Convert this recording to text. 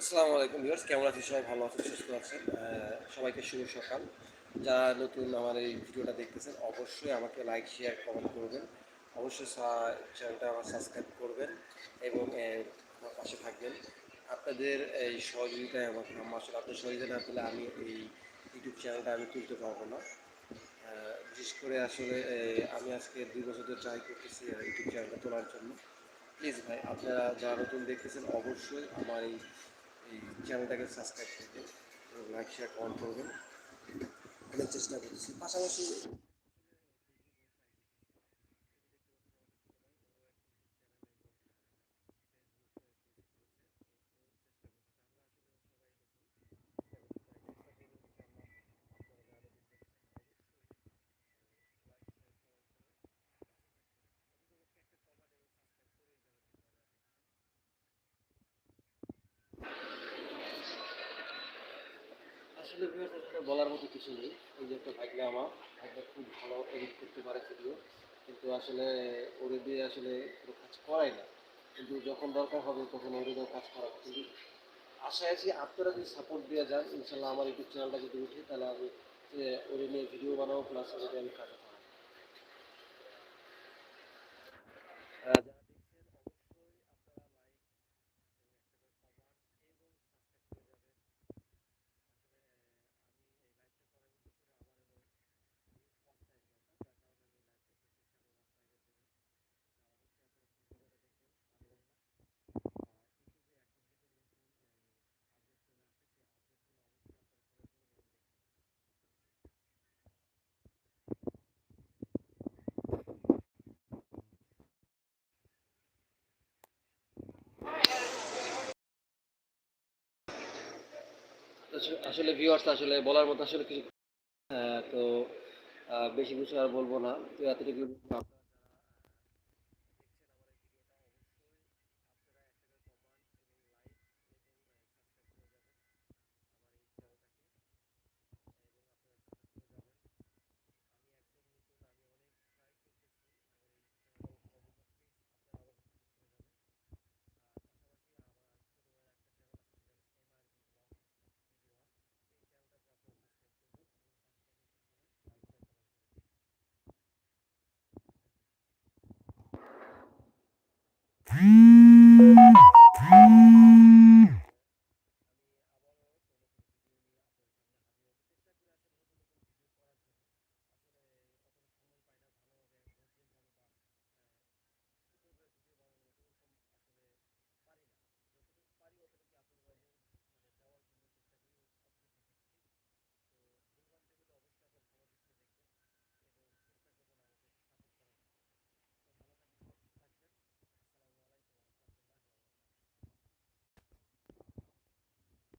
আসসালামু আলাইকুম ভিউয়ার্স, কেমন আছেন সবাই? ভালো আছেন, সুস্থ আছেন? সবাইকে শুভ সকাল। যারা নতুন আমার এই ভিডিওটা দেখতেছেন, অবশ্যই আমাকে লাইক শেয়ার কমেন্ট করবেন। অবশ্যই চ্যানেলটা আমার সাবস্ক্রাইব করবেন এবং পাশে থাকবেন। আপনাদের এই সহযোগিতায় আমাকে আসলে আপনাদের সহযোগিতা না পেলে আমি এই ইউটিউব চ্যানেলটা আমি তুলতে পারব না। বিশেষ করে আসলে আমি আজকে দুই বছর ধরে ট্রাই করতেছি ইউটিউব চ্যানেলটা তোলার জন্য। প্লিজ ভাই, আপনারা যারা নতুন দেখতেছেন, অবশ্যই আমার এই চ্যানেলটাকে সাবস্ক্রাইব করবেন এবং লাইক শেয়ার কমেন্ট করবেন। চেষ্টা করছি। পাশাপাশি আসলে বলার মতো কিছু নেই। এই যে একটা ভাগ্নে আমার, ভাগ্নে খুব ভালো এডিট করতে পারে ভিডিও কিন্তু আসলে ওরে দিয়ে আসলে কোনো কাজ করাই না। কিন্তু যখন দরকার হবে তখন ওরে দিয়েও কাজ করা কিন্তু আশায় আছি আপনারা যদি সাপোর্ট দিয়ে যান ইনশাল্লাহ আমার ইউটিউব চ্যানেলটা যদি উঠে, তাহলে আমি ওরে নিয়ে ভিডিও বানাবো প্লাস ওরে আমি কাজ করাবো। আসলে- ভিউয়ার্স আসলে বলার মতো আসলে কিছু হ্যাঁ তো বেশি কিছু আর বলব না। তো এতটুকু